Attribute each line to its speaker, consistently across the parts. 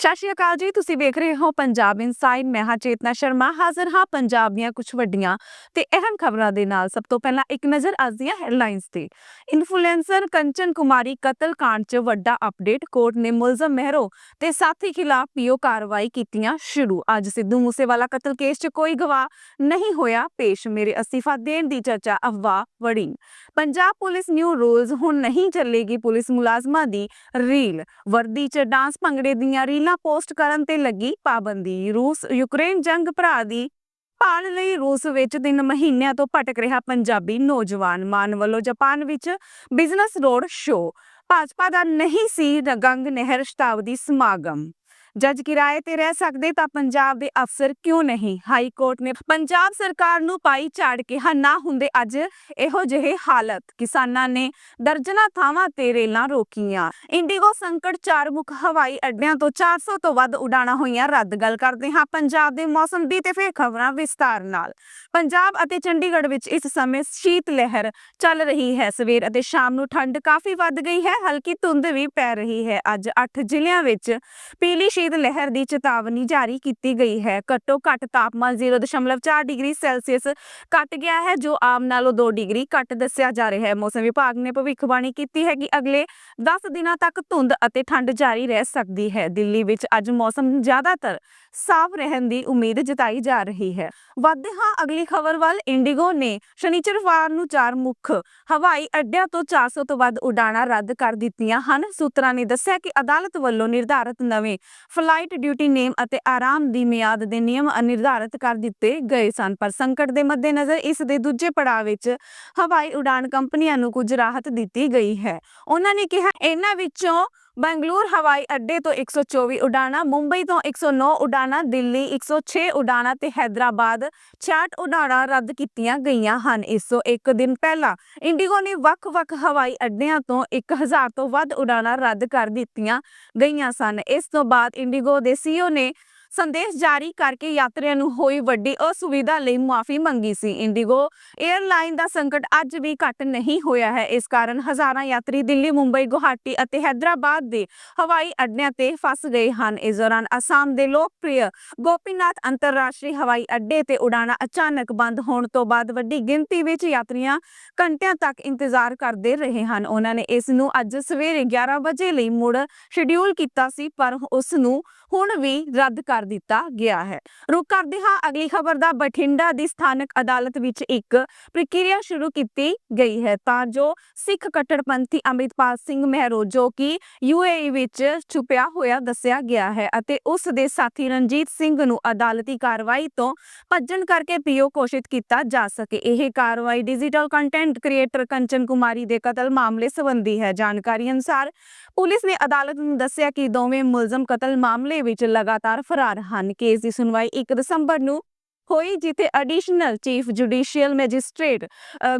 Speaker 1: ਸਤਿ ਸ਼੍ਰੀ ਅਕਾਲ ਜੀ, ਤੁਸੀਂ ਵੇਖ ਰਹੇ ਹੋ ਪੰਜਾਬ ਇਨਸਾਈਡ ਮੈਂ ਹਾਂ ਚੇਤਨਾ ਸ਼ਰਮਾ, ਹਾਜ਼ਰ ਹਾਂ ਪੰਜਾਬ ਦੀਆਂ ਕੁਝ ਵੱਡੀਆਂ ਤੇ ਅਹਿਮ ਖਬਰਾਂ ਦੇ ਨਾਲ। ਸਭ ਤੋਂ ਪਹਿਲਾਂ ਇੱਕ ਨਜ਼ਰ ਅੱਜ ਦੀਆਂ ਹੈਡਲਾਈਨਸ ਤੇ। ਇਨਫਲੂਐਂਸਰ ਕੰਚਨ ਕੁਮਾਰੀ ਕਤਲ ਕਾਂਡ 'ਚ ਵੱਡਾ ਅਪਡੇਟ ਕੋਰਟ ਨੇ ਮੁਲਜ਼ਮ ਮਹਿਰੋ ਤੇ ਸਾਥੀ ਖਿਲਾਫ ਪੀਓ ਕਾਰਵਾਈ ਕੀਤੀਆਂ ਸ਼ੁਰੂ। ਅੱਜ ਸਿੱਧੂ ਮੂਸੇਵਾਲਾ ਕਤਲ ਕੇਸ 'ਚ ਕੋਈ ਗਵਾਹ ਨਹੀਂ ਹੋਇਆ ਪੇਸ਼, ਮੇਰੇ ਅਸਤੀਫਾ ਦੇਣ ਦੀ ਚਰਚਾ ਅਫਵਾਹ ਵੜੀ। ਪੰਜਾਬ ਪੁਲਿਸ ਨਿਊ ਰੂਲਸ ਹੁਣ ਨਹੀਂ ਚੱਲੇਗੀ ਪੁਲਿਸ ਮੁਲਾਜ਼ਮਾਂ ਦੀ ਰੀਲ। ਵਰਦੀ 'ਚ ਡਾਂਸ ਭੰਗੜੇ ਦੀਆਂ ਰੀਲਾਂ ਪੋਸਟ ਕਰਨ ਤੇ ਲੱਗੀ ਪਾਬੰਦੀ। ਰੂਸ, ਯੂਕਰੇਨ ਜੰਗ ਭਰਾ ਦੀ ਭਾਲ ਲਈ ਰੂਸ ਵਿੱਚ 3 ਮਹੀਨਿਆਂ ਤੋਂ ਭਟਕ ਰਿਹਾ ਪੰਜਾਬੀ ਨੌਜਵਾਨ। ਮਾਨ ਵੱਲੋਂ ਜਾਪਾਨ ਵਿੱਚ ਬਿਜ਼ਨਸ ਰੋਡ ਸ਼ੋ ਭਾਜਪਾ ਦਾ ਨਹੀਂ ਸੀ ਗੰਗ ਨਹਿਰ ਸ਼ਤਾਬਦੀ ਸਮਾਗਮ। ਜੱਜ ਕਿਰਾਏ ਤੇ ਰਹਿ ਸਕਦੇ ਤਾਂ ਪੰਜਾਬ ਦੇ ਅਫਸਰ ਕਿਉਂ ਨਹੀਂ? ਹਾਈ ਕੋਰਟ ਨੇ ਪੰਜਾਬ ਸਰਕਾਰ ਨੂੰ ਪਾਈ ਝਾੜ ਕਿਹਾ ਨਾ ਹੁੰਦੇ ਅੱਜ ਇਹੋ ਜਿਹੇ ਹਾਲਤ। ਕਿਸਾਨਾਂ ਨੇ ਦਰਜਨਾ ਥਾਵਾਂ ਤੇ ਰੇਲਾਂ ਰੋਕੀਆਂ। ਇੰਡੀਗੋ ਸੰਕਟ ਚਾਰ ਮੁੱਖ ਹਵਾਈ ਅੱਡਿਆਂ ਤੋਂ 400 ਤੋਂ ਵੱਧ ਉਡਾਣਾਂ ਹੋਈਆਂ। ਰੱਦ ਗੱਲ ਕਰਦੇ ਹਾਂ ਪੰਜਾਬ ਦੇ ਮੌਸਮ ਦੀ ਤੇ ਫਿਰ ਖਬਰਾਂ ਵਿਸਤਾਰ ਨਾਲ। ਪੰਜਾਬ ਅਤੇ ਚੰਡੀਗੜ੍ਹ ਵਿੱਚ ਇਸ ਸਮੇਂ ਸ਼ੀਤ ਲਹਿਰ ਚੱਲ ਰਹੀ ਹੈ। ਸਵੇਰ ਅਤੇ ਸ਼ਾਮ ਨੂੰ ਠੰਡ ਕਾਫੀ ਵੱਧ ਗਈ ਹੈ। ਹਲਕੀ ਧੁੰਦ ਵੀ ਪੈ ਰਹੀ ਹੈ। ਅੱਜ 8 ਜ਼ਿਲ੍ਹਿਆਂ ਵਿੱਚ ਪੀਲੀ ਸ਼ੀਤ ਲਹਿਰ ਦੀ ਚੇਤਾਵਨੀ ਜਾਰੀ ਕੀਤੀ ਗਈ ਹੈ। ਘੱਟੋ ਘੱਟ ਤਾਪਮਾਨ 0.4 ਡਿਗਰੀ ਸੈਲਸੀਅਸ ਘਟ ਗਿਆ ਹੈ, ਜੋ ਆਮ ਨਾਲੋਂ 2 ਡਿਗਰੀ ਘੱਟ ਦੱਸਿਆ ਜਾ ਰਿਹਾ ਹੈ। ਮੌਸਮ ਵਿਭਾਗ ਨੇ ਭਵਿੱਖਬਾਣੀ ਕੀਤੀ ਹੈ ਕਿ ਅਗਲੇ 10 ਦਿਨਾਂ ਤੱਕ ਧੁੰਦ ਅਤੇ ਠੰਡ ਜਾਰੀ ਰਹਿ ਸਕਦੀ ਹੈ। ਦਿੱਲੀ ਵਿੱਚ ਅੱਜ ਮੌਸਮ ਜ਼ਿਆਦਾਤਰ ਸਾਫ਼ ਰਹਿਣ ਦੀ ਉਮੀਦ ਜਤਾਈ ਜਾ ਰਹੀ ਹੈ। ਵੱਧਦੇ ਹਾਂ, ਅਗਲੀ ਖਬਰ ਵੱਲ ਇੰਡੀਗੋ ਨੇ ਸ਼ਨੀਚਰਵਾਰ ਨੂੰ ਚਾਰ ਮੁੱਖ ਹਵਾਈ ਅੱਡਿਆਂ ਤੋਂ 400 ਤੋਂ ਵੱਧ ਉਡਾਣਾਂ ਰੱਦ ਕਰ ਦਿੱਤੀਆਂ ਹਨ। ਸੂਤਰਾਂ ਨੇ ਦੱਸਿਆ ਕਿ ਅਦਾਲਤ ਵੱਲੋਂ ਨਿਰਧਾਰਤ ਨਵੇਂ ਫਲਾਈਟ ਡਿਊਟੀ ਨੇਮ ਅਤੇ ਆਰਾਮ ਦੀ ਮਿਆਦ ਦੇ ਨਿਯਮ ਨਿਰਧਾਰਤ ਕਰ ਦਿੱਤੇ ਗਏ ਸਨ, ਪਰ ਸੰਕਟ ਦੇ ਮੱਦੇਨਜ਼ਰ ਇਸ ਦੇ ਦੂਜੇ ਪੜਾਅ ਵਿੱਚ ਹਵਾਈ ਉਡਾਨ ਕੰਪਨੀਆਂ ਨੂੰ ਕੁਝ ਰਾਹਤ ਦਿੱਤੀ ਗਈ ਹੈ। ਉਹਨਾਂ ਨੇ ਕਿਹਾ, ਇਹਨਾਂ ਵਿੱਚੋਂ ਬੰਗਲੌਰ, ਹਵਾਈ ਅੱਡੇ ਤੋਂ 124 ਉਡਾਣਾਂ, ਮੁੰਬਈ ਤੋਂ 109 ਉਡਾਣਾਂ, ਦਿੱਲੀ 106 ਉਡਾਣਾਂ ਤੇ ਹੈਦਰਾਬਾਦ 66 ਉਡਾਣਾਂ ਰੱਦ ਕੀਤੀਆਂ ਗਈਆਂ ਹਨ। ਇਸ ਤੋਂ ਇੱਕ ਦਿਨ ਪਹਿਲਾਂ ਇੰਡੀਗੋ ਨੇ ਵੱਖ-ਵੱਖ ਹਵਾਈ ਅੱਡਿਆਂ ਤੋਂ 1000 ਤੋਂ ਵੱਧ ਉਡਾਣਾਂ ਰੱਦ ਕਰ ਦਿੱਤੀਆਂ ਗਈਆਂ ਸਨ। ਇਸ ਤੋਂ ਬਾਅਦ ਇੰਡੀਗੋ ਦੇ ਸੀਈਓ ਨੇ ਸੰਦੇਸ਼ ਜਾਰੀ ਕਰਕੇ ਯਾਤਰੀਆਂ ਨੂੰ ਹੋਈ ਵੱਡੀ ਅਸੁਵਿਧਾ ਲਈ ਮਾਫੀ ਮੰਗੀ ਸੀ। ਇੰਡੀਗੋ 에ਅਰਲਾਈਨ ਦਾ ਸੰਕਟ ਅੱਜ ਵੀ ਘਟ ਨਹੀਂ ਹੋਇਆ ਹੈ। ਇਸ ਕਾਰਨ ਹਜ਼ਾਰਾਂ ਯਾਤਰੀ ਦਿੱਲੀ, ਮੁੰਬਈ, ਗੁਹਾਟੀ ਅਤੇ ਹੈਦਰਾਬਾਦ ਦੇ ਹਵਾਈ ਅੱਡਿਆਂ ਤੇ ਫਸ ਗਏ ਹਨ। ਇਸ ਦੌਰਾਨ ਅਸਾਮ ਦੇ ਲੋਕਪ੍ਰਿਯ ਗੋਪੀਨਾਥ ਅੰਤਰਰਾਸ਼ਟਰੀ ਹਵਾਈ ਅੱਡੇ ਤੇ ਉਡਾਣਾਂ ਅਚਾਨਕ ਬੰਦ ਹੋਣ ਤੋਂ ਬਾਅਦ ਵੱਡੀ ਗਿਣਤੀ ਵਿੱਚ ਯਾਤਰੀਆਂ ਘੰਟਿਆਂ ਤੱਕ ਇੰਤਜ਼ਾਰ ਕਰਦੇ ਰਹੇ ਹਨ। ਉਹਨਾਂ ਨੇ ਇਸ ਨੂੰ ਅੱਜ ਸਵੇਰੇ 11 ਵਜੇ ਲਈ ਮੁੜ ਸ਼ਡਿਊਲ ਕੀਤਾ ਸੀ, ਪਰ ਉਸ ਨੂੰ ਹੁਣ ਵੀ ਰੱਦ ਕਰ ਦਿੱਤਾ ਗਿਆ ਹੈ। ਰੁਕ ਕਰਦੇ ਹਾਂ, ਅਗਲੀ ਖਬਰ ਦਾ ਬਠਿੰਡਾ ਦੀ ਸਥਾਨਕ ਅਦਾਲਤ ਵਿੱਚ ਇੱਕ ਪ੍ਰਕਿਰਿਆ ਸ਼ੁਰੂ ਕੀਤੀ ਗਈ ਹੈ। ਤਾਂ ਜੋ ਸਿੱਖ ਕੱਟੜਪੰਥੀ ਅੰਮ੍ਰਿਤਪਾਲ ਸਿੰਘ ਮਹਿਰੋ, ਜੋ ਕਿ ਯੂਏਈ ਵਿੱਚ ਛੁਪਿਆ ਹੋਇਆ ਦੱਸਿਆ ਗਿਆ ਹੈ ਅਤੇ ਉਸ ਦੇ ਸਾਥੀ ਰਣਜੀਤ ਸਿੰਘ ਨੂੰ ਅਦਾਲਤੀ ਕਾਰਵਾਈ ਤੋਂ ਭੱਜਣ ਕਰਕੇ ਪੀਓ ਘੋਸ਼ਿਤ ਕੀਤਾ ਜਾ ਸਕੇ। ਇਹ ਕਾਰਵਾਈ digital content creator Kanchan Kumari ਦੇ ਕਤਲ ਮਾਮਲੇ ਸੰਬੰਧੀ ਹੈ। ਜਾਣਕਾਰੀ ਅਨੁਸਾਰ ਪੁਲਿਸ ਨੇ ਅਦਾਲਤ ਨੂੰ ਦੱਸਿਆ ਕਿ ਦੋਵੇਂ ਮੁਲਜ਼ਮ ਕਤਲ ਮਾਮਲੇ ਵਿੱਚ ਲਗਾਤਾਰ ਫਰਾਰ ਹਨ। ਕੇਸ ਦੀ ਸੁਣਵਾਈ 1 ਦਸੰਬਰ ਨੂੰ ਹੋਈ, ਜਿੱਥੇ additional chief judicial magistrate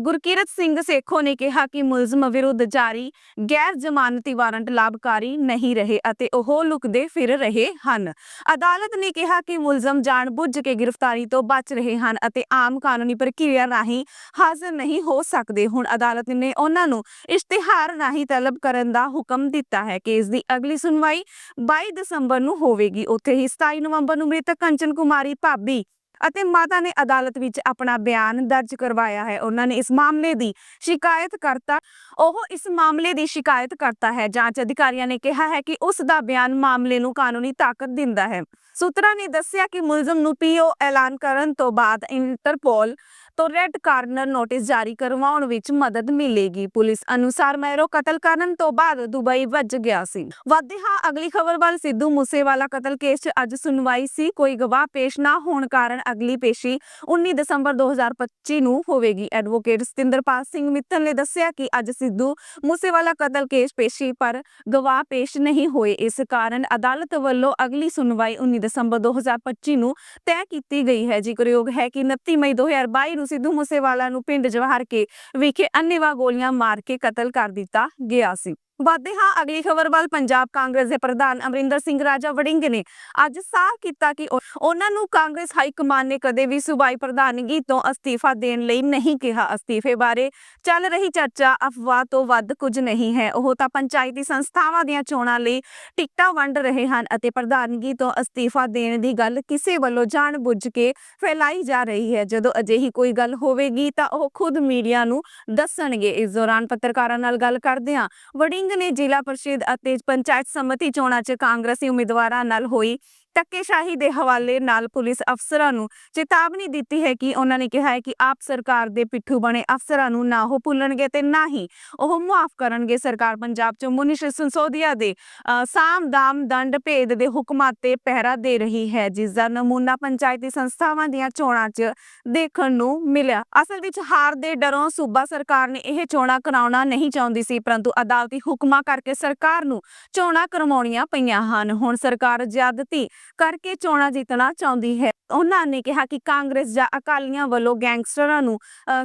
Speaker 1: Gurkirat Singh Sekhon ਨੇ ਕਿਹਾ ਕਿ ਮੁਲਜ਼ਮ ਵਿਰੁੱਧ ਜਾਰੀ ਗੈਰ ਜ਼ਮਾਨਤੀ ਵਾਰੰਟ ਲਾਭਕਾਰੀ ਨਹੀਂ ਰਹੇ ਅਤੇ ਉਹ ਲੁਕਦੇ ਫਿਰ ਰਹੇ ਹਨ। ਅਦਾਲਤ ਨੇ ਕਿਹਾ ਕਿ ਮੁਲਜ਼ਮ ਜਾਣਬੁੱਝ ਕੇ ਗ੍ਰਿਫਤਾਰੀ ਤੋਂ ਬਚ ਰਹੇ ਹਨ ਅਤੇ ਆਮ ਕਾਨੂੰਨੀ ਪ੍ਰਕਿਰਿਆ ਰਾਹੀਂ ਹਾਜ਼ਰ ਨਹੀਂ ਹੋ ਸਕਦੇ। ਹੁਣ ਅਦਾਲਤ ਨੇ ਉਹਨਾਂ ਨੂੰ ਇਸ਼ਤਿਹਾਰ ਰਾਹੀਂ ਤਲਬ ਕਰਨ ਦਾ ਹੁਕਮ ਦਿੱਤਾ ਹੈ ਕੇਸ ਦੀ ਅਗਲੀ ਸੁਣਵਾਈ 22 ਦਸੰਬਰ ਨੂੰ ਹੋਵੇਗੀ। ਉੱਥੇ ਹੀ 27 ਨਵੰਬਰ ਨੂੰ ਮ੍ਰਿਤਕ ਕੰਚਨ ਕੁਮਾਰੀ ਭਾਬੀ ਅਤੇ ਮਾਤਾ ਨੇ ਅਦਾਲਤ ਵਿੱਚ ਆਪਣਾ ਬਿਆਨ ਦਰਜ ਕਰਵਾਇਆ ਹੈ। ਉਹਨਾਂ ਨੇ ਇਸ ਮਾਮਲੇ ਦੀ ਸ਼ਿਕਾਇਤ ਕਰਤਾ। ਉਹ ਇਸ ਮਾਮਲੇ ਦੀ ਸ਼ਿਕਾਇਤ ਕਰਤਾ ਹੈ। ਜਾਂਚ ਅਧਿਕਾਰੀਆਂ ਨੇ ਕਿਹਾ ਹੈ ਕਿ ਉਸ ਦਾ ਬਿਆਨ ਮਾਮਲੇ ਨੂੰ ਕਾਨੂੰਨੀ ਤਾਕਤ ਦਿੰਦਾ ਹੈ। ਸੂਤਰਾਂ ਨੇ ਦੱਸਿਆ ਕਿ ਮੁਲਜ਼ਮ ਨੂੰ ਪੀਓ ਐਲਾਨ ਕਰਨ ਤੋਂ ਬਾਅਦ ਇੰਟਰਪੋਲ ਤੋਂ ਰੈੱਡ ਕਾਰਨਰ ਨੋਟਿਸ ਜਾਰੀ ਕਰਵਾਉਣ ਵਿੱਚ ਮਦਦ ਮਿਲੇਗੀ। ਪੁਲਿਸ ਅਨੁਸਾਰ ਮੈਰੋ ਕਤਲ ਕਰਨ ਤੋਂ ਬਾਅਦ ਦੁਬਈ ਭੱਜ ਗਿਆ ਸੀ। ਵੱਧਦੇ ਹਾਂ ਅਗਲੀ ਖਬਰ ਵੱਲ, ਸਿੱਧੂ ਮੂਸੇਵਾਲਾ ਕਤਲ ਕੇਸ 'ਚ ਅੱਜ ਸੁਣਵਾਈ ਸੀ। ਕੋਈ ਗਵਾਹ ਪੇਸ਼ ਨਾ ਹੋਣ ਕਾਰਨ ਅਗਲੀ ਪੇਸ਼ੀ 19 ਦਸੰਬਰ 2025 ਨੂੰ ਹੋਵੇਗੀ। ਐਡਵੋਕੇਟ ਸਤਿੰਦਰਪਾਲ ਸਿੰਘ ਮਿੱਤਲ ਨੇ ਦੱਸਿਆ ਕਿ ਅੱਜ ਸਿੱਧੂ ਮੂਸੇਵਾਲਾ ਕਤਲ ਕੇਸ ਪੇਸ਼ੀ ਪਰ ਗਵਾਹ ਪੇਸ਼ ਨਹੀਂ ਹੋਏ। ਇਸ ਕਾਰਨ ਅਦਾਲਤ ਵੱਲੋਂ ਅਗਲੀ ਸੁਣਵਾਈ 19 ਦਸੰਬਰ 2025 ਨੂੰ ਤੈਅ ਕੀਤੀ ਗਈ ਹੈ। ਜ਼ਿਕਰਯੋਗ ਹੈ ਕਿ 29 ਮਈ 2022 ਨੂੰ ਸਿੱਧੂ ਮੂਸੇਵਾਲਾ ਨੂੰ ਪਿੰਡ ਜਵਾਹਰ ਕੇ ਵਿਖੇ ਅੰਨ੍ਹੇਵਾਹ ਗੋਲੀਆਂ ਮਾਰ ਕੇ ਕਤਲ ਕਰ ਦਿੱਤਾ ਗਿਆ ਸੀ। ਵਾਧੇ, ਹਾਂ, ਅਗਲੀ ਖਬਰ ਵੱਲ ਪੰਜਾਬ ਕਾਂਗਰਸ ਦੇ ਪ੍ਰਧਾਨ ਅਮਰਿੰਦਰ ਸਿੰਘ ਰਾਜਾ ਵੜਿੰਗ ਨੇ ਅੱਜ ਸਾਫ਼ ਕੀਤਾ ਕਿ ਉਹਨਾਂ ਨੂੰ ਕਾਂਗਰਸ ਹਾਈ ਕਮਾਨ ਨੇ ਕਦੇ ਵੀ ਸੂਬਾਈ ਪ੍ਰਧਾਨਗੀ ਤੋਂ ਅਸਤੀਫਾ ਦੇਣ ਲਈ ਨਹੀਂ ਕਿਹਾ। ਅਸਤੀਫੇ ਬਾਰੇ ਚੱਲ ਰਹੀ ਚਰਚਾ ਅਫਵਾਹ ਤੋਂ ਵੱਧ ਕੁਝ ਨਹੀਂ ਹੈ। ਉਹ ਤਾਂ ਪੰਚਾਇਤੀ ਸੰਸਥਾਵਾਂ ਦੀਆਂ ਚੋਣਾਂ ਲਈ ਟਿਕਟਾਂ ਵੰਡ ਰਹੇ ਹਨ ਅਤੇ ਪ੍ਰਧਾਨਗੀ ਤੋਂ ਅਸਤੀਫਾ ਦੇਣ ਦੀ ਗੱਲ ਕਿਸੇ ਵੱਲੋਂ ਜਾਣਬੁੱਝ ਕੇ ਫੈਲਾਈ ਜਾ ਰਹੀ ਹੈ। ਜਦੋਂ ਅਜਿਹੀ ਕੋਈ ਗੱਲ ਹੋਵੇਗੀ ਤਾਂ ਉਹ ਖੁਦ ਮੀਡੀਆ ਨੂੰ ਦੱਸਣਗੇ। ਇਸ ਦੌਰਾਨ ਪੱਤਰਕਾਰਾਂ ਨਾਲ ਗੱਲ ਕਰਦਿਆਂ ਵੜਿੰਗ ਨੇ ਜ਼ਿਲ੍ਹਾ ਪਰਿਸ਼ਦ ਅਤੇ ਪੰਚਾਇਤ ਸਮਿਤੀ ਚੋਣਾਂ 'ਚ ਕਾਂਗਰਸੀ ਉਮੀਦਵਾਰਾਂ ਨਾਲ ਹੋਈ ਧੱਕੇਸ਼ਾਹੀ ਦੇ ਹਵਾਲੇ ਨਾਲ ਪੁਲਿਸ ਅਫਸਰਾਂ ਨੂੰ ਚੇਤਾਵਨੀ ਦਿੱਤੀ ਹੈ ਕਿ ਉਹਨਾਂ ਨੇ ਕਿਹਾ ਹੈ ਕਿ ਆਪ ਸਰਕਾਰ ਦੇ ਪਿੱਠੂ ਬਣੇ ਅਫਸਰਾਂ ਨੂੰ ਨਾ ਉਹ ਭੁੱਲਣਗੇ ਤੇ ਨਾ ਹੀ ਉਹ ਮੁਆਫ ਕਰਨਗੇ। ਸਰਕਾਰ ਪੰਜਾਬ 'ਚ ਮੁਨਿਸ਼ ਸੰਸੋਧੀਆ ਦੇ ਸਾਮ ਦਾਮ ਦੰਡ ਭੇਦ ਦੇ ਹੁਕਮਾਂ ਤੇ ਪਹਿਰਾ ਦੇ ਰਹੀ ਹੈ, ਜਿਸ ਦਾ ਨਮੂਨਾ ਪੰਚਾਇਤੀ ਸੰਸਥਾਵਾਂ ਦੀਆਂ ਚੋਣਾਂ 'ਚ ਦੇਖਣ ਨੂੰ ਮਿਲਿਆ। ਅਸਲ ਵਿੱਚ ਹਾਰ ਦੇ ਡਰੋਂ ਸੂਬਾ ਸਰਕਾਰ ਨੇ ਇਹ ਚੋਣਾਂ ਕਰਾਉਣਾ ਨਹੀਂ ਚਾਹੁੰਦੀ ਸੀ, ਪਰੰਤੂ ਅਦਾਲਤੀ ਹੁਕਮਾਂ ਕਰਕੇ ਸਰਕਾਰ ਨੂੰ ਚੋਣਾਂ ਕਰਵਾਉਣੀਆਂ ਪਈਆਂ ਹਨ। ਹੁਣ ਸਰਕਾਰ ਜ਼ਿਆਦਤੀ ਕਰਕੇ ਚੋਣਾਂ ਜਿੱਤਣਾ ਚਾਹੁੰਦੀ ਹੈ। ਉਹਨਾਂ ਨੇ ਕਿਹਾ ਕਿ ਕਾਂਗਰਸ ਜਾਂ ਅਕਾਲੀਆਂ ਵੱਲੋਂ ਗੈਂਗਸਟਰਾਂ ਨੂੰ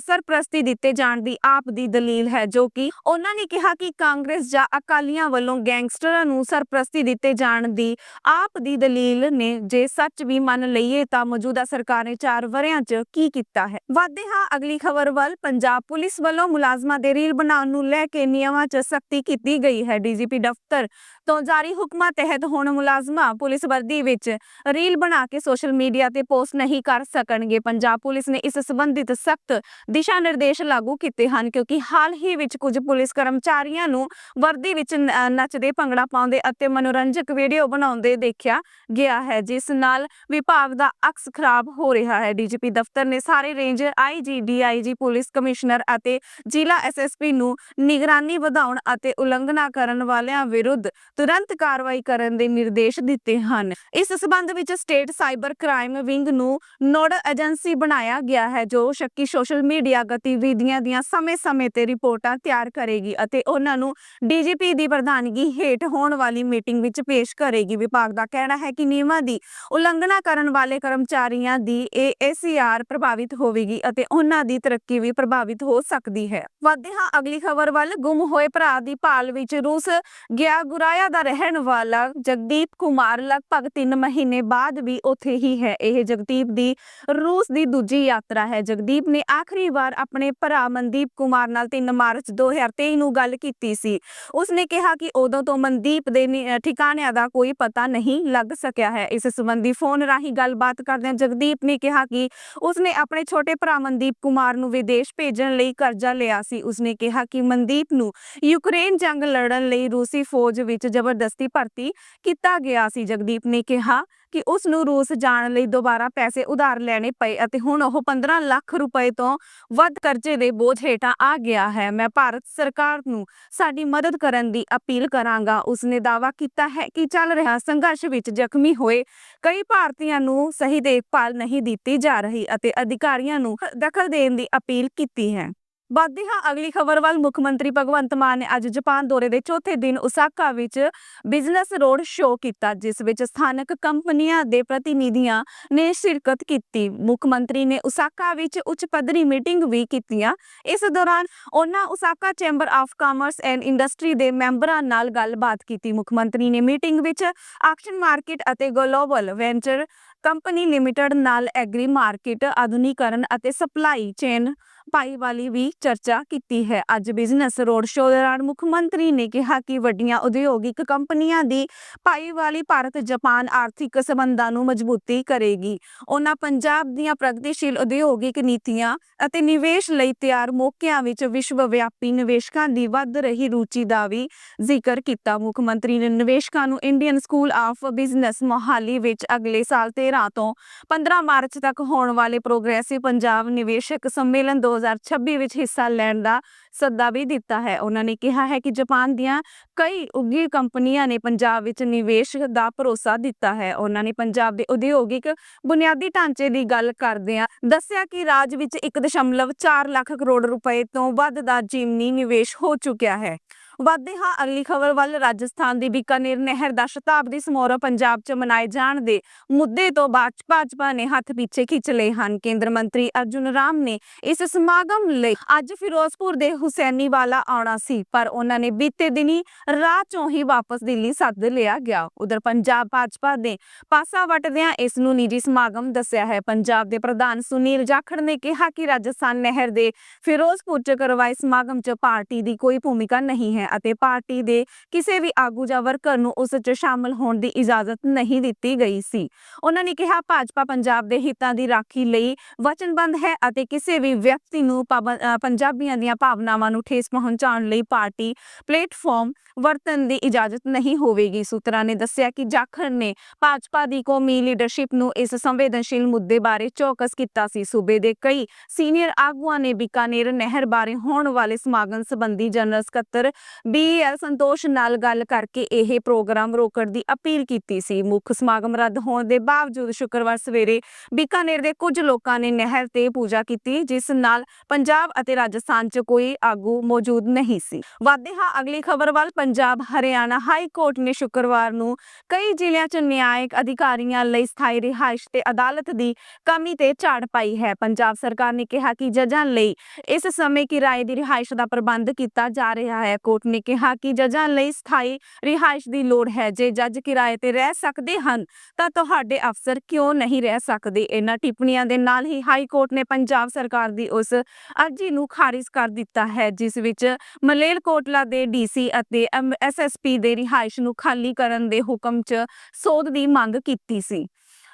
Speaker 1: ਸਰਪ੍ਰਸਤੀ ਦਿੱਤੇ ਜਾਣ ਦੀ ਆਪ ਦੀ ਦਲੀਲ ਹੈ, ਜੋ ਕਿ ਉਹਨਾਂ ਨੇ ਕਿਹਾ ਕਿ ਕਾਂਗਰਸ ਜਾਂ ਅਕਾਲੀਆਂ ਵੱਲੋਂ ਗੈਂਗਸਟਰਾਂ ਨੂੰ ਸਰਪ੍ਰਸਤੀ ਦਿੱਤੇ ਜਾਣ ਦੀ ਆਪ ਦੀ ਦਲੀਲ ਨੇ। ਜੇ ਸੱਚ ਵੀ ਮੰਨ ਲਈਏ ਤਾਂ ਮੌਜੂਦਾ ਸਰਕਾਰ ਨੇ 4 ਵਰਿਆਂ 'ਚ ਕੀ ਕੀਤਾ ਹੈ? ਵਾਧੇ ਹਾਂ, ਅਗਲੀ ਖਬਰ ਵੱਲ। ਪੰਜਾਬ ਪੁਲਿਸ ਵੱਲੋਂ ਮੁਲਾਜ਼ਮਾਂ ਦੇ ਰੀਲ ਬਣਾਉਣ ਨੂੰ ਲੈ ਕੇ ਨਿਯਮਾਂ 'ਚ ਸਖਤੀ ਕੀਤੀ ਗਈ ਹੈ। ਡੀਜੀਪੀ ਦਫ਼ਤਰ ਤੋਂ ਜਾਰੀ ਹੁਕਮਾਂ ਤਹਿਤ ਹੁਣ ਮੁਲਾਜ਼ਮਾਂ ਪੁਲਿਸ ਵਰਦੀ ਵਿੱਚ ਰੀਲ ਬਣਾ ਕੇ ਸੋਸ਼ਲ ਮੀਡੀਆ ਤੇ ਪੋਸਟ ਨਹੀਂ ਕਰ ਸਕਣਗੇ। ਪੰਜਾਬ ਪੁਲਿਸ ਨੇ ਇਸ ਸੰਬੰਧਿਤ ਸਖਤ ਦਿਸ਼ਾ ਨਿਰਦੇਸ਼ ਲਾਗੂ ਕੀਤੇ ਹਨ ਕਿਉਂਕਿ ਹਾਲ ਹੀ ਵਿੱਚ ਕੁਝ ਪੁਲਿਸ ਕਰਮਚਾਰੀਆਂ ਨੂੰ ਵਰਦੀ ਵਿੱਚ ਨੱਚਦੇ ਭੰਗੜਾ ਪਾਉਂਦੇ ਅਤੇ ਮਨੋਰੰਜਕ ਵੀਡੀਓ ਬਣਾਉਂਦੇ ਦੇਖਿਆ ਗਿਆ ਹੈ, ਜਿਸ ਨਾਲ ਵਿਭਾਗ ਦਾ ਅਕਸ ਖਰਾਬ ਹੋ ਰਿਹਾ ਹੈ। ਡੀਜੀਪੀ ਦਫ਼ਤਰ ਨੇ ਸਾਰੇ range IG DIG police commissioner ਅਤੇ ਜ਼ਿਲ੍ਹਾ ਐਸਐਸਪੀ ਨੂੰ ਨਿਗਰਾਨੀ ਵਧਾਉਣ ਅਤੇ ਉਲੰਘਣਾ ਕਰਨ ਵਾਲਿਆਂ ਵਿਰੁੱਧ ਤੁਰੰਤ ਕਾਰਵਾਈ ਕਰਨ ਦੇ ਨਿਰਦੇਸ਼ ਦਿੱਤੇ ਹਨ। ਇਸ ਸਬੰਧ ਵਿੱਚ ਸਟੇਟ ਸਾਈਬਰ ਕ੍ਰਾਈਮ ਵਿੰਗ ਨੂੰ ਨੋਡਲ ਏਜੰਸੀ ਬਣਾਇਆ ਗਿਆ ਹੈ, ਜੋ ਸ਼ੱਕੀ ਸੋਸ਼ਲ ਮੀਡੀਆ ਗਤੀਵਿਧੀਆਂ ਦੀਆਂ ਸਮੇਂ-ਸਮੇਂ ਤੇ ਰਿਪੋਰਟਾਂ ਤਿਆਰ ਕਰੇਗੀ ਅਤੇ ਉਹਨਾਂ ਨੂੰ ਡੀਜੀਪੀ ਦੀ ਪ੍ਰਧਾਨਗੀ ਹੇਠ ਹੋਣ ਵਾਲੀ ਮੀਟਿੰਗ ਵਿੱਚ ਪੇਸ਼ ਕਰੇਗੀ। ਵਿਭਾਗ ਦਾ ਕਹਿਣਾ ਹੈ ਕਿ ਨਿਯਮਾਂ ਦੀ ਉਲੰਘਣਾ ਕਰਨ ਵਾਲੇ ਕਰਮਚਾਰੀਆਂ ਦੀ ਏਐਸਆਰ ਪ੍ਰਭਾਵਿਤ ਹੋਵੇਗੀ ਅਤੇ ਉਹਨਾਂ ਦੀ ਤਰੱਕੀ ਵੀ ਪ੍ਰਭਾਵਿਤ ਹੋ ਸਕਦੀ ਹੈ। ਵਧਦੇ ਹਾਂ ਅਗਲੀ ਖਬਰ ਵੱਲ। ਗੁੰਮ ਹੋਏ ਭਰਾ ਦੀ ਭਾਲ ਵਿੱਚ ਰੂਸ ਗਿਆ ਗੁਰਾਇਆ ਦਾ ਰਹਿਣ ਵਾਲਾ ਜਗਦੀਪ ਕੁਮਾਰ ਲਗਭਗ 3 ਮਹੀਨੇ ਬਾਅਦ ਵੀ ਉੱਥੇ ਹੀ ਹੈ। ਇਹ ਜਗਦੀਪ ਦੀ ਰੂਸ ਦੀ ਦੂਜੀ ਯਾਤਰਾ ਹੈ। ਜਗਦੀਪ ਨੇ ਆਖਰੀ ਵਾਰ ਆਪਣੇ ਭਰਾ ਮਨਦੀਪ ਕੁਮਾਰ ਨਾਲ 3 ਮਾਰਚ 2023 ਨੂੰ ਗੱਲ ਕੀਤੀ ਸੀ। ਉਸਨੇ ਕਿਹਾ ਕਿ ਉਦੋਂ ਤੋਂ ਮਨਦੀਪ ਦੇ ਠਿਕਾਣਿਆਂ ਦਾ ਕੋਈ ਪਤਾ ਨਹੀਂ ਲੱਗ ਸਕਿਆ ਹੈ। ਇਸ ਸੰਬੰਧੀ ਫੋਨ ਰਾਹੀਂ ਗੱਲਬਾਤ ਕਰਦਿਆਂ ਜਗਦੀਪ ਨੇ ਕਿਹਾ ਕਿ ਉਸਨੇ ਆਪਣੇ ਛੋਟੇ ਭਰਾ ਮਨਦੀਪ ਕੁਮਾਰ ਨੂੰ ਵਿਦੇਸ਼ ਭੇਜਣ ਲਈ ਕਰਜ਼ਾ ਲਿਆ ਸੀ। ਉਸਨੇ ਕਿਹਾ ਕਿ ਮਨਦੀਪ ਨੂੰ ਯੂਕਰੇਨ ਜੰਗ ਲੜਨ ਲਈ ਰੂਸੀ ਫੌਜ ਵਿੱਚ ਜ਼ਬਰਦਸਤੀ ਭਰਤੀ ਕੀਤਾ ਗਿਆ ਸੀ। ਜਗਦੀਪ ਨੇ ਕਿਹਾ ਕਿ ਉਸ ਨੂੰ ਰੂਸ ਜਾਣ ਲਈ ਦੁਬਾਰਾ ਪੈਸੇ ਉਧਾਰ ਲੈਣੇ ਪਏ ਅਤੇ ਹੁਣ ਉਹ 15 ਲੱਖ ਰੁਪਏ ਤੋਂ ਵੱਧ ਕਰਜ਼ੇ ਦੇ ਬੋਝ ਹੇਠਾਂ ਆ ਗਿਆ ਹੈ। ਮੈਂ ਭਾਰਤ ਸਰਕਾਰ ਨੂੰ ਸਾਡੀ ਮਦਦ ਕਰਨ ਦੀ ਅਪੀਲ ਕਰਾਂਗਾ। ਉਸਨੇ ਦਾਵਾ ਕੀਤਾ ਹੈ ਕਿ ਚੱਲ ਰਿਹਾ ਸੰਘਰਸ਼ ਵਿੱਚ ਜ਼ਖਮੀ ਹੋਏ ਕਈ ਭਾਰਤੀਆਂ ਨੂੰ ਸਹੀ ਦੇਖਭਾਲ ਨਹੀਂ ਦਿੱਤੀ ਜਾ ਰਹੀ ਅਤੇ ਅਧਿਕਾਰੀਆਂ ਨੂੰ ਦਖਲ ਦੇਣ ਦੀ ਅਪੀਲ ਕੀਤੀ ਹੈ। ਵੱਧਦੇ ਹਾਂ, ਅਗਲੀ ਖਬਰ ਵੱਲ ਮੁੱਖ ਮੰਤਰੀ ਭਗਵੰਤ ਮਾਨ ਨੇ ਅੱਜ ਜਾਪਾਨ ਦੌਰੇ ਦੇ ਚੌਥੇ ਦਿਨ ਉਸਾਕਾ ਵਿੱਚ ਬਿਜ਼ਨਸ ਰੋਡ ਸ਼ੋਅ ਕੀਤਾ, ਜਿਸ ਵਿੱਚ ਸਥਾਨਕ ਕੰਪਨੀਆਂ ਦੇ ਪ੍ਰਤੀਨਿਧੀਆਂ ਨੇ ਸ਼ਿਰਕਤ ਕੀਤੀ। ਮੁੱਖ ਮੰਤਰੀ ਨੇ ਉਸਾਕਾ ਵਿੱਚ ਉੱਚ ਪੱਧਰੀ ਮੀਟਿੰਗ ਵੀ ਕੀਤੀਆਂ। ਇਸ ਦੌਰਾਨ ਉਹਨਾਂ Osaka chamber of commerce and industry ਦੇ ਮੈਂਬਰਾਂ ਨਾਲ ਗੱਲਬਾਤ ਕੀਤੀ। ਮੁੱਖ ਮੰਤਰੀ ਨੇ ਮੀਟਿੰਗ ਵਿੱਚ ਆਕਸ਼ਨ ਮਾਰਕੀਟ ਅਤੇ ਗਲੋਬਲ ਵੈਂਚਰ ਕੰਪਨੀ ਲਿਮਟਿਡ ਨਾਲ ਐਗਰੀ ਮਾਰਕੀਟ, ਆਧੁਨਿਕਰਨ ਅਤੇ ਸਪਲਾਈ ਚੇਨ ਭਾਈਵਾਲੀ ਵੀ ਚਰਚਾ ਕੀਤੀ ਹੈ। ਅੱਜ ਬਿਜ਼ਨਸ ਰੋਡ ਸ਼ੋਅ ਦੌਰਾਨ ਮੁੱਖ ਮੰਤਰੀ ਨੇ ਕਿਹਾ ਕਿ ਵੱਡੀਆਂ ਉਦਯੋਗਿਕ ਕੰਪਨੀਆਂ ਦੀ ਭਾਈਵਾਲੀ ਭਾਰਤ ਜਾਪਾਨ ਆਰਥਿਕ ਸੰਬੰਧਾਂ ਨੂੰ ਮਜ਼ਬੂਤੀ ਕਰੇਗੀ। ਉਹਨਾਂ ਪੰਜਾਬ ਦੀਆਂ ਪ੍ਰਗਤੀਸ਼ੀਲ ਉਦਯੋਗਿਕ ਨੀਤੀਆਂ ਅਤੇ ਨਿਵੇਸ਼ ਲਈ ਤਿਆਰ ਮੌਕਿਆਂ ਵਿੱਚ ਵਿਸ਼ਵ ਵਿਆਪੀ ਨਿਵੇਸ਼ਕਾਂ ਦੀ ਵੱਧ ਰਹੀ ਰੁਚੀ ਦਾ ਵੀ ਜ਼ਿਕਰ ਕੀਤਾ। ਮੁੱਖ ਮੰਤਰੀ ਨੇ ਨਿਵੇਸ਼ਕਾਂ ਨੂੰ Indian school of business Mohali ਵਿੱਚ ਅਗਲੇ ਸਾਲ 13 ਤੋਂ 15 ਮਾਰਚ ਤੱਕ ਹੋਣ ਵਾਲੇ ਪ੍ਰੋਗਰੈਸਿਵ ਪੰਜਾਬ ਨਿਵੇਸ਼ਕ ਸੰਮੇਲਨ 2026 ਵਿੱਚ ਹਿੱਸਾ ਲੈਣ ਦਾ ਸੱਦਾ ਵੀ ਦਿੱਤਾ ਹੈ। ਉਹਨਾਂ ਨੇ ਕਿਹਾ ਹੈ ਕਿ ਜਾਪਾਨ ਦੀਆਂ ਕਈ ਉੱਘੀ ਕੰਪਨੀਆਂ ਨੇ ਪੰਜਾਬ ਵਿੱਚ ਨਿਵੇਸ਼ ਦਾ ਭਰੋਸਾ ਦਿੱਤਾ ਹੈ। ਉਹਨਾਂ ਨੇ ਪੰਜਾਬ ਦੇ ਉਦਯੋਗਿਕ ਬੁਨਿਆਦੀ ਢਾਂਚੇ ਦੀ ਗੱਲ ਕਰਦਿਆਂ ਦੱਸਿਆ ਕਿ ਰਾਜ ਵਿੱਚ 1.4 ਲੱਖ ਕਰੋੜ ਰੁਪਏ ਤੋਂ ਵੱਧ ਦਾ ਜਿਮਨੀ ਨਿਵੇਸ਼ ਹੋ ਚੁੱਕਿਆ ਹੈ। ਵੱਧਦੇ ਹਾਂ। ਅਗਲੀ ਖਬਰ ਵੱਲ ਰਾਜਸਥਾਨ ਦੀ ਬੀਕਾਨੇਰ ਨਹਿਰ ਦਾ ਸ਼ਤਾਬਦੀ ਸਮਾਰੋਹ ਪੰਜਾਬ 'ਚ ਮਨਾਏ ਜਾਣ ਦੇ ਮੁੱਦੇ ਤੋਂ ਬਾਅਦ ਭਾਜਪਾ ਨੇ ਹੱਥ ਪਿੱਛੇ ਖਿੱਚ ਲਏ ਹਨ। ਕੇਂਦਰ ਮੰਤਰੀ ਅਰਜੁਨ ਰਾਮ ਨੇ ਇਸ ਸਮਾਗਮ ਲਈ ਅੱਜ ਫਿਰੋਜ਼ਪੁਰ ਦੇ ਹੁਸੈਨੀ ਵਾਲਾ ਆਉਣਾ ਸੀ, ਪਰ ਉਹਨਾਂ ਨੇ ਬੀਤੇ ਦਿਨੀ ਰਾਹ ਚੋਂ ਹੀ ਵਾਪਸ ਦਿੱਲੀ ਸੱਦ ਲਿਆ ਗਿਆ। ਉਧਰ ਪੰਜਾਬ ਭਾਜਪਾ ਦੇ ਪਾਸਾ ਵਟਦਿਆਂ ਇਸ ਨੂੰ ਨਿੱਜੀ ਸਮਾਗਮ ਦੱਸਿਆ ਹੈ। ਪੰਜਾਬ ਦੇ ਪ੍ਰਧਾਨ ਸੁਨੀਲ ਜਾਖੜ ਨੇ ਕਿਹਾ ਕਿ ਰਾਜਸਥਾਨ ਨਹਿਰ ਦੇ ਫਿਰੋਜ਼ਪੁਰ 'ਚ ਕਰਵਾਏ ਸਮਾਗਮ 'ਚ ਪਾਰਟੀ ਦੀ ਕੋਈ ਭੂਮਿਕਾ ਨਹੀਂ ਹੈ। ਅਤੇ ਪਾਰਟੀ ਦੇ ਕਿਸੇ ਵੀ ਆਗੂ ਜਾਂ ਵਰਕਰ ਨੂੰ ਉਸ 'ਚ ਸ਼ਾਮਲ ਹੋਣ ਦੀ ਇਜਾਜ਼ਤ ਨਹੀਂ ਦਿੱਤੀ ਗਈ ਸੀ। ਉਹਨਾਂ ਨੇ ਕਿਹਾ, ਭਾਜਪਾ ਪੰਜਾਬ ਦੇ ਹਿੱਤਾਂ ਦੀ ਰਾਖੀ ਲਈ ਵਚਨਬੱਧ ਹੈ ਅਤੇ ਕਿਸੇ ਵੀ ਵਿਅਕਤੀ ਨੂੰ ਪੰਜਾਬੀਆਂ ਦੀਆਂ ਭਾਵਨਾਵਾਂ ਨੂੰ ਠੇਸ ਪਹੁੰਚਾਉਣ ਲਈ ਪਾਰਟੀ ਪਲੇਟਫਾਰਮ ਵਰਤਣ ਦੀ ਇਜਾਜ਼ਤ ਨਹੀਂ ਹੋਵੇਗੀ। ਸੂਤਰਾਂ ਨੇ ਦੱਸਿਆ ਕਿ ਜਾਖੜ ਨੇ ਭਾਜਪਾ ਦੀ ਕੌਮੀ ਲੀਡਰਸ਼ਿਪ ਨੂੰ ਇਸ ਸੰਵੇਦਨਸ਼ੀਲ ਮੁੱਦੇ ਬਾਰੇ ਚੌਕਸ ਕੀਤਾ ਸੀ। ਸੂਬੇ ਦੇ ਕਈ ਸੀਨੀਅਰ ਆਗੂਆਂ ਨੇ ਬੀਕਾਨੇਰ ਨਹਿਰ ਬਾਰੇ ਹੋਣ ਵਾਲੇ ਸਮਾਗਮ ਸੰਬੰਧੀ ਜਨਰਲ ਸਕੱਤਰ ਬੀਐਲ ਸੰਤੋਸ਼ ਨਾਲ ਗੱਲ ਕਰਕੇ ਇਹ ਪ੍ਰੋਗਰਾਮ ਰੋਕਣ ਦੀ ਅਪੀਲ ਕੀਤੀ ਸੀ। ਮੁੱਖ ਸਮਾਗਮ ਰੱਦ ਹੋਣ ਦੇ ਬਾਵਜੂਦ ਸ਼ੁੱਕਰਵਾਰ ਸਵੇਰੇ ਬੀਕਾਨੇਰ ਦੇ ਕੁਝ ਲੋਕਾਂ ਨੇ ਨਹਿਰ ਤੇ ਪੂਜਾ ਕੀਤੀ, ਜਿਸ ਨਾਲ ਪੰਜਾਬ ਅਤੇ ਰਾਜਸਥਾਨ 'ਚ ਕੋਈ ਆਗੂ ਮੌਜੂਦ ਨਹੀਂ ਸੀ। ਵਾਧੇ ਹਾਂ, ਅਗਲੀ ਖਬਰ ਵੱਲ ਪੰਜਾਬ ਹਰਿਆਣਾ ਹਾਈ ਕੋਰਟ ਨੇ ਸ਼ੁੱਕਰਵਾਰ ਨੂੰ ਕਈ ਜ਼ਿਲ੍ਹਿਆਂ 'ਚ ਨਿਆਇਕ ਅਧਿਕਾਰੀਆਂ ਲਈ ਸਥਾਈ ਰਿਹਾਇਸ਼ ਤੇ ਅਦਾਲਤ ਦੀ ਕਮੀ ਤੇ ਝਾੜ ਪਾਈ ਹੈ। ਪੰਜਾਬ ਸਰਕਾਰ ਨੇ ਕਿਹਾ ਕਿ ਜੱਜਾਂ ਲਈ ਇਸ ਸਮੇਂ ਕਿਰਾਏ ਦੀ ਰਿਹਾਇਸ਼ ਦਾ ਪ੍ਰਬੰਧ ਕੀਤਾ ਜਾ ਰਿਹਾ ਹੈ। ਕੋਰਟ ਨੇ ਕਿਹਾ ਕਿ ਜੱਜਾਂ ਲਈ ਸਥਾਈ ਰਿਹਾਇਸ਼ ਦੀ ਲੋੜ ਹੈ। ਜੇ ਜੱਜ ਕਿਰਾਏ ਤੇ ਰਹਿ ਸਕਦੇ ਹਨ, ਤਾਂ ਤੁਹਾਡੇ ਅਫਸਰ ਕਿਉਂ ਨਹੀਂ ਰਹਿ ਸਕਦੇ? ਇਹਨਾਂ ਟਿੱਪਣੀਆਂ ਦੇ ਨਾਲ ਹੀ ਹਾਈ ਕੋਰਟ ਨੇ ਪੰਜਾਬ ਸਰਕਾਰ ਦੀ ਉਸ ਅਰਜ਼ੀ ਨੂੰ ਖਾਰਿਜ ਕਰ ਦਿੱਤਾ ਹੈ, ਜਿਸ ਵਿੱਚ ਮਲੇਰਕੋਟਲਾ ਦੇ ਡੀਸੀ ਅਤੇ ਐਸਐਸਪੀ ਦੇ ਰਿਹਾਇਸ਼ ਨੂੰ ਖਾਲੀ ਕਰਨ ਦੇ ਹੁਕਮ 'ਚ ਸੋਧ ਦੀ ਮੰਗ ਕੀਤੀ ਸੀ।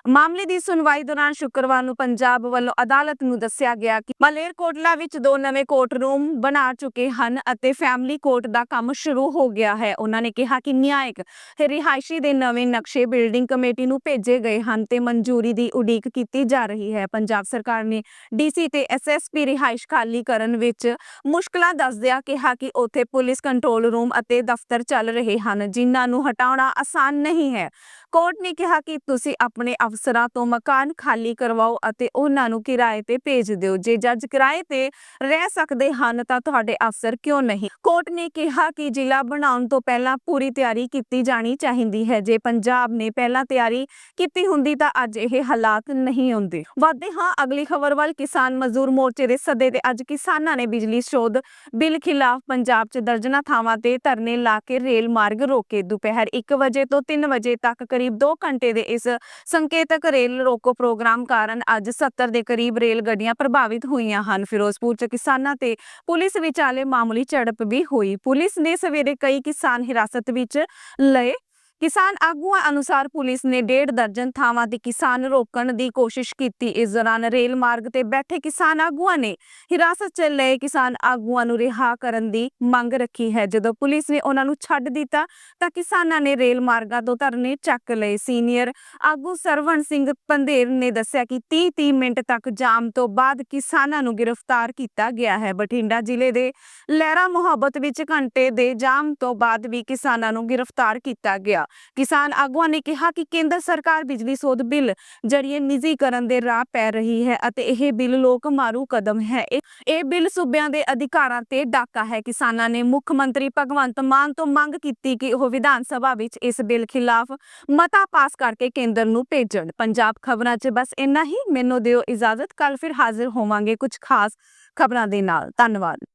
Speaker 1: ਮਾਮਲੇ ਦੀ ਸੁਣਵਾਈ ਦੌਰਾਨ ਸ਼ੁੱਕਰਵਾਰ ਨੂੰ ਪੰਜਾਬ ਵੱਲੋਂ ਅਦਾਲਤ ਨੂੰ ਦੱਸਿਆ ਗਿਆ ਕਿ ਮਲੇਰਕੋਟਲਾ ਵਿੱਚ ਦੋ ਨਵੇਂ ਕੋਰਟ ਰੂਮ ਬਣਾ ਚੁੱਕੇ ਹਨ ਅਤੇ ਫੈਮਿਲੀ ਕੋਰਟ ਦਾ ਕੰਮ ਸ਼ੁਰੂ ਹੋ ਗਿਆ ਹੈ। ਉਹਨਾਂ ਨੇ ਕਿਹਾ ਕਿ ਨਿਆਇਕ ਰਿਹਾਇਸ਼ੀ ਦੇ ਨਵੇਂ ਨਕਸ਼ੇ ਬਿਲਡਿੰਗ ਕਮੇਟੀ ਨੂੰ ਭੇਜੇ ਗਏ ਹਨ ਤੇ ਮਨਜ਼ੂਰੀ ਦੀ ਉਡੀਕ ਕੀਤੀ ਜਾ ਰਹੀ ਹੈ। ਪੰਜਾਬ ਸਰਕਾਰ ਨੇ ਡੀਸੀ ਤੇ ਐਸਐਸਪੀ ਰਿਹਾਇਸ਼ ਖਾਲੀ ਕਰਨ ਵਿੱਚ ਮੁਸ਼ਕਲਾਂ ਦੱਸਦਿਆਂ ਕਿਹਾ ਕਿ ਉੱਥੇ ਪੁਲਿਸ ਕੰਟਰੋਲ ਰੂਮ ਅਤੇ ਦਫ਼ਤਰ ਚੱਲ ਰਹੇ ਹਨ, ਜਿਨ੍ਹਾਂ ਨੂੰ ਹਟਾਉਣਾ ਆਸਾਨ ਨਹੀਂ ਹੈ। ਕੋਰਟ ਨੇ ਕਿਹਾ ਕਿ ਤੁਸੀਂ ਆਪਣੇ ਅਫਸਰਾਂ ਤੋਂ ਮਕਾਨ ਖਾਲੀ ਕਰਵਾਓ ਅਤੇ ਉਹਨਾਂ ਨੂੰ ਕਿਰਾਏ ਤੇ ਭੇਜ ਦਿਓ। ਜੇ ਜੱਜ ਕਿਰਾਏ ਤੇ ਰਹਿ ਸਕਦੇ ਹਨ ਤਾਂ ਤੁਹਾਡੇ ਅਫਸਰ ਕਿਉਂ ਨਹੀਂ? ਕੋਰਟ ਨੇ ਕਿਹਾ ਕਿ ਜ਼ਿਲ੍ਹਾ ਬਣਾਉਣ ਤੋਂ ਪਹਿਲਾਂ ਪੂਰੀ ਤਿਆਰੀ ਕੀਤੀ ਜਾਣੀ ਚਾਹੀਦੀ ਹੈ। ਜੇ ਪੰਜਾਬ ਨੇ ਪਹਿਲਾਂ ਤਿਆਰੀ ਕੀਤੀ ਹੁੰਦੀ ਤਾਂ ਅੱਜ ਇਹ ਹਾਲਾਤ ਨਹੀਂ ਹੁੰਦੇ। ਵਾਧੇ ਹਾਂ, ਅਗਲੀ ਖਬਰ ਵੱਲ ਕਿਸਾਨ ਮਜ਼ਦੂਰ ਮੋਰਚੇ ਦੇ ਸੱਦੇ ਤੇ ਅੱਜ ਕਿਸਾਨਾਂ ਨੇ ਬਿਜਲੀ ਸੋਧ ਬਿੱਲ ਖਿਲਾਫ ਪੰਜਾਬ 'ਚ ਦਰਜਨਾ ਥਾਵਾਂ ਤੇ ਧਰਨੇ ਲਾ ਕੇ ਰੇਲ ਮਾਰਗ ਰੋਕੇ। ਦੁਪਹਿਰ 1 ਵਜੇ ਤੋਂ 3 ਵਜੇ ਤੱਕ ਕਰੀਬ 2 ਘੰਟੇ ਦੇ ਇਸ ਸੰਕੇਤਕ ਰੇਲ ਰੋਕੋ ਪ੍ਰੋਗਰਾਮ ਕਾਰਨ ਅੱਜ 70 ਦੇ ਕਰੀਬ ਰੇਲ ਗੱਡੀਆਂ ਪ੍ਰਭਾਵਿਤ ਹੋਈਆਂ ਹਨ। ਫਿਰੋਜ਼ਪੁਰ 'ਚ ਕਿਸਾਨਾਂ ਤੇ ਪੁਲਿਸ ਵਿਚਾਲੇ ਮਾਮੂਲੀ ਝੜਪ ਵੀ ਹੋਈ। ਪੁਲਿਸ ਨੇ ਸਵੇਰੇ ਕਈ ਕਿਸਾਨ ਹਿਰਾਸਤ ਵਿੱਚ ਲਏ ਕਿਸਾਨ ਆਗੂਆਂ ਅਨੁਸਾਰ ਪੁਲਿਸ ਨੇ ਡੇਢ ਦਰਜਨ ਥਾਵਾਂ ਤੇ ਕਿਸਾਨ ਰੋਕਣ ਦੀ ਕੋਸ਼ਿਸ਼ ਕੀਤੀ। ਇਸ ਦੌਰਾਨ ਰੇਲ ਮਾਰਗ ਤੇ ਬੈਠੇ ਕਿਸਾਨ ਆਗੂਆਂ ਨੇ ਹਿਰਾਸਤ 'ਚ ਲਏ ਕਿਸਾਨ ਆਗੂਆਂ ਨੂੰ ਰਿਹਾ ਕਰਨ ਦੀ ਮੰਗ ਰੱਖੀ ਹੈ। ਜਦੋਂ ਪੁਲਿਸ ਨੇ ਉਹਨਾਂ ਨੂੰ ਛੱਡ ਦਿੱਤਾ, ਤਾਂ ਕਿਸਾਨਾਂ ਨੇ ਰੇਲ ਮਾਰਗਾਂ ਤੋਂ ਧਰਨੇ ਚੱਕ ਲਏ। ਸੀਨੀਅਰ ਆਗੂ ਸਰਵਣ ਸਿੰਘ ਪੰਧੇਰ ਨੇ ਦੱਸਿਆ ਕਿ 30-30 ਮਿੰਟ ਤੱਕ ਜਾਮ ਤੋਂ ਬਾਅਦ ਕਿਸਾਨਾਂ ਨੂੰ ਗ੍ਰਿਫਤਾਰ ਕੀਤਾ ਗਿਆ ਹੈ। ਬਠਿੰਡਾ ਜ਼ਿਲ੍ਹੇ ਦੇ ਲਹਿਰਾ ਮੁਹੱਬਤ ਵਿੱਚ ਘੰਟੇ ਦੇ ਜਾਮ ਤੋਂ ਬਾਅਦ ਵੀ ਕਿਸਾਨਾਂ ਨੂੰ ਗ੍ਰਿਫਤਾਰ ਕੀਤਾ ਗਿਆ। ਕਿਸਾਨ ਆਗੂਆਂ ਨੇ ਕਿਹਾ ਕਿ ਕੇਂਦਰ ਸਰਕਾਰ ਬਿਜਲੀ ਸੋਧ ਬਿੱਲ ਜਰੀਏ ਨਿੱਜੀਕਰਨ ਦੇ ਰਾਹ ਪੈ ਰਹੀ ਹੈ ਅਤੇ ਇਹ ਬਿੱਲ ਲੋਕ ਮਾਰੂ ਕਦਮ ਹੈ। ਇਹ- ਬਿੱਲ ਸੂਬਿਆਂ ਦੇ ਅਧਿਕਾਰਾਂ ਤੇ ਡਾਕਾ ਹੈ। ਕਿਸਾਨਾਂ ਨੇ ਮੁੱਖ ਮੰਤਰੀ ਭਗਵੰਤ ਮਾਨ ਤੋਂ ਮੰਗ ਕੀਤੀ ਕਿ ਉਹ ਵਿਧਾਨ ਸਭਾ ਵਿੱਚ ਇਸ ਬਿੱਲ ਖਿਲਾਫ ਮਤਾ ਪਾਸ ਕਰਕੇ ਕੇਂਦਰ ਨੂੰ ਭੇਜਣ। ਪੰਜਾਬ ਖਬਰਾਂ 'ਚ ਬਸ ਇੰਨਾ ਹੀ। ਮੈਨੂੰ ਦਿਓ ਇਜਾਜ਼ਤ। ਕੱਲ ਫਿਰ ਹਾਜ਼ਰ ਹੋਵਾਂਗੇ ਕੁਝ ਖਾਸ ਖਬਰਾਂ ਦੇ ਨਾਲ। ਧੰਨਵਾਦ।